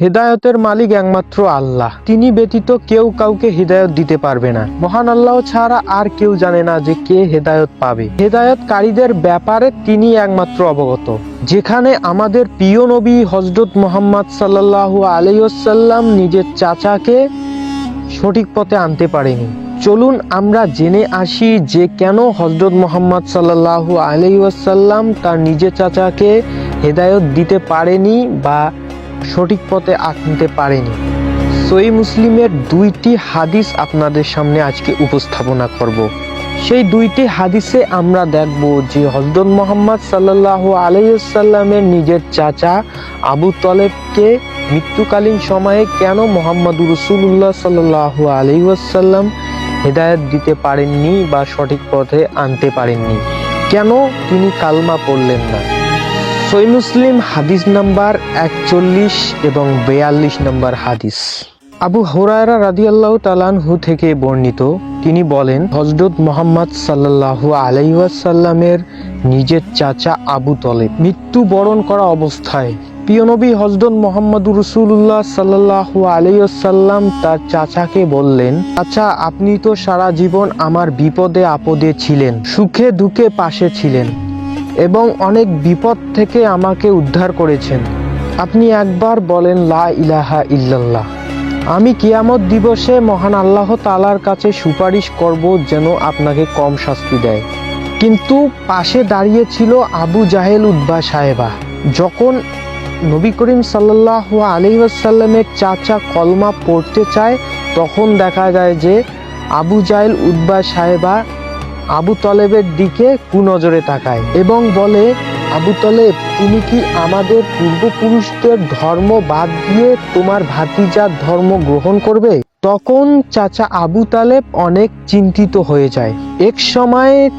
হেদায়তের মালিক একমাত্র আল্লাহ। তিনি ব্যতীত কেউ কাউকে হেদায়ত দিতে পারবে না। মহান আল্লাহ ছাড়া আর কেউ জানে না যে কে হেদায়ত পাবে। হেদায়তকারীদের ব্যাপারে তিনি একমাত্র অবগত। যেখানে আমাদের প্রিয় নবী হজরত মোহাম্মদ সাল্লাল্লাহু আলাইসাল্লাম নিজের চাচাকে সঠিক পথে আনতে পারেনি। চলুন আমরা জেনে আসি যে কেন হজরত মোহাম্মদ সাল্লাল্লাহু আলাইসাল্লাম তার নিজের চাচাকে হেদায়ত দিতে পারেনি বা সঠিক পথে আনতে পারেনি। সই মুসলিমের দুইটি হাদিস আপনাদের সামনে আজকে উপস্থাপনা করব। সেই দুইটি হাদিসে আমরা দেখব যে হজরত মোহাম্মদ সাল্লাল্লাহু আলাইসাল্লামের নিজের চাচা আবু তলেবকে মৃত্যুকালীন সময়ে কেন মোহাম্মদ রসুল্লাহ সাল্লাহ আলাইসাল্লাম হেদায়ত দিতে পারেননি বা সঠিক পথে আনতে পারেননি? কেন তিনি কালমা পড়লেন না? সই মুসলিম হাদিস নাম্বার একচল্লিশ এবং বেয়াল্লিশ নাম্বার হাদিস। আবু হোরায়রা রাদিয়াল্লাহ তালানহু থেকে বর্ণিত, তিনি বলেন হজরত মোহাম্মদ সাল্লাল্লাহু আলাইসাল্লামের নিজের চাচা আবু তলেব মৃত্যু বরণ করা অবস্থায় পিয়নবী হজরত মোহাম্মদ রসুল্লাহ সাল্লাহু আলাইসাল্লাম তার চাচাকে বললেন আচ্ছা আপনি তো সারা জীবন আমার বিপদে আপদে ছিলেন, সুখে দুঃখে পাশে ছিলেন। এবং অনেক বিপদ থেকে আমাকে উদ্ধার করেছেন। আপনি একবার বলেন, লা ইলাহা ইল্লাল্লাহ। আমি কিয়ামত দিবসে মহান আল্লাহ তালার কাছে সুপারিশ করব যেন আপনাকে কম শাস্তি দেয়। কিন্তু পাশে দাঁড়িয়ে ছিল আবু জাহেল উদ্বা সাহেবা। যখন নবী করিম সাল্লাহ আলিহাসাল্লামের চাচা কলমা পড়তে চায়, তখন দেখা যায় যে আবু জাহেল উদ্বা সাহেবা আবু তলেবের দিকে কুনজরে তাকায় এবং বলে, আবু তলেব, তুমি কি আমাদের পূর্বপুরুষদের ধর্ম বাদ দিয়ে তোমার ভাতিজার ধর্ম গ্রহণ করবে? তখন চাচা আবু তালেব অনেক চিন্তিত হয়ে যায়। এক সময়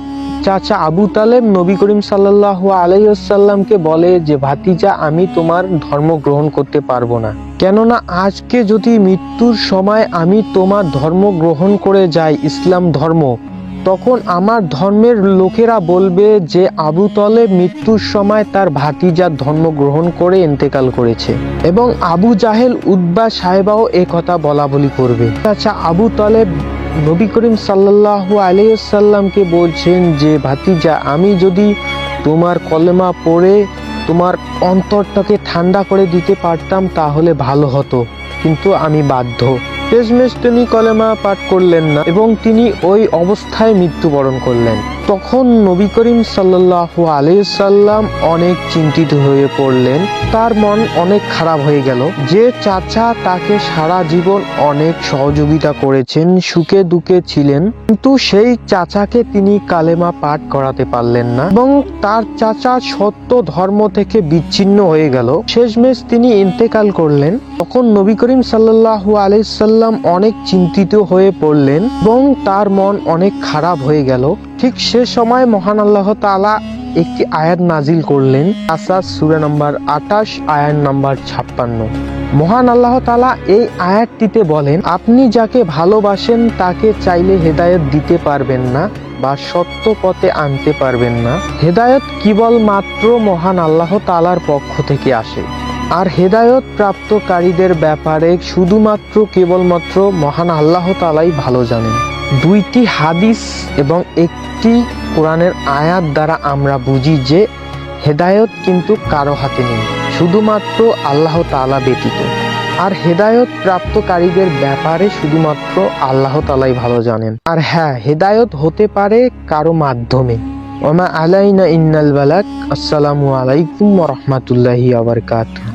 চাচা আবু তালেব নবী করিম সাল্লাহ আলাইসাল্লামকে বলে যে, ভাতিজা, আমি তোমার ধর্ম গ্রহণ করতে পারব না। কেননা আজকে যদি মৃত্যুর সময় আমি তোমার ধর্ম গ্রহণ করে যাই, ইসলাম ধর্ম তখন আমার ধর্মের লোকেরা বলবে যে আবু তলেব মৃত্যুর সময় তার ভাতিজার ধর্ম গ্রহণ করে ইন্তেকাল করেছে এবং আবু জাহেল উদ্বা সাহেবাও এ কথা বলা বলি করবে। আচ্ছা আবু তলেব নবী করিম সাল্লাহ আলিয়াল্লামকে বলছেন যে, ভাতিজা, আমি যদি তোমার কলেমা পড়ে তোমার অন্তরটাকে ঠান্ডা করে দিতে পারতাম তাহলে ভালো হতো, কিন্তু আমি বাধ্য। শেষমেশ তিনি কলেমা পাঠ করলেন না এবং তিনি ওই অবস্থায় মৃত্যুবরণ করলেন। তখন নবী করিম সাল্লাহ আলাইসাল্লাম অনেক চিন্তিত হয়ে পড়লেন। তার মন অনেক খারাপ হয়ে গেল। যে চাচা তাকে সারা জীবন অনেক সহযোগিতা করেছেন, সুখে দুঃখে ছিলেন, কিন্তু সেই চাচাকে তিনি কালেমা পাঠ করাতে পারলেন না এবং তার চাচা সত্য ধর্ম থেকে বিচ্ছিন্ন হয়ে গেল। শেষমেশ তিনি ইন্তেকাল করলেন। তখন নবী করিম সাল্লাহু আলাইসাল্লাম অনেক চিন্তিত হয়ে পড়লেন এবং তার মন অনেক খারাপ হয়ে গেল। ঠিক সে সময় মহান আল্লাহ তালা একটি আয়াত নাজিল করলেন আসাদ সুরা নম্বর আঠাশ, আয়াত নম্বর ছাপ্পান্ন। মহান আল্লাহ তালা এই আয়াতটিতে বলেন, আপনি যাকে ভালোবাসেন তাকে চাইলে হেদায়ত দিতে পারবেন না বা সত্য পথে আনতে পারবেন না। হেদায়ত কেবল মাত্র মহান আল্লাহ তালার পক্ষ থেকে আসে। আর হেদায়ত প্রাপ্তকারীদের ব্যাপারে শুধুমাত্র কেবলমাত্র মহান আল্লাহ তালাই ভালো জানেন। দুইটি হাদিস এবং একটি কোরআনের আয়াত দ্বারা আমরা বুঝি যে হেদায়ত কিন্তু কারও হাতে নেই, শুধুমাত্র আল্লাহ তালা ব্যতীত। আর হেদায়ত প্রাপ্তকারীদের ব্যাপারে শুধুমাত্র আল্লাহ তালাই ভালো জানেন। আর হ্যাঁ হেদায়ত হতে পারে কারও মাধ্যমে। ওমা আলাইনা ইন্নাল বালাক, আসসালামু আলাইকুম রহমতুল্লাহি আবরকাতুহ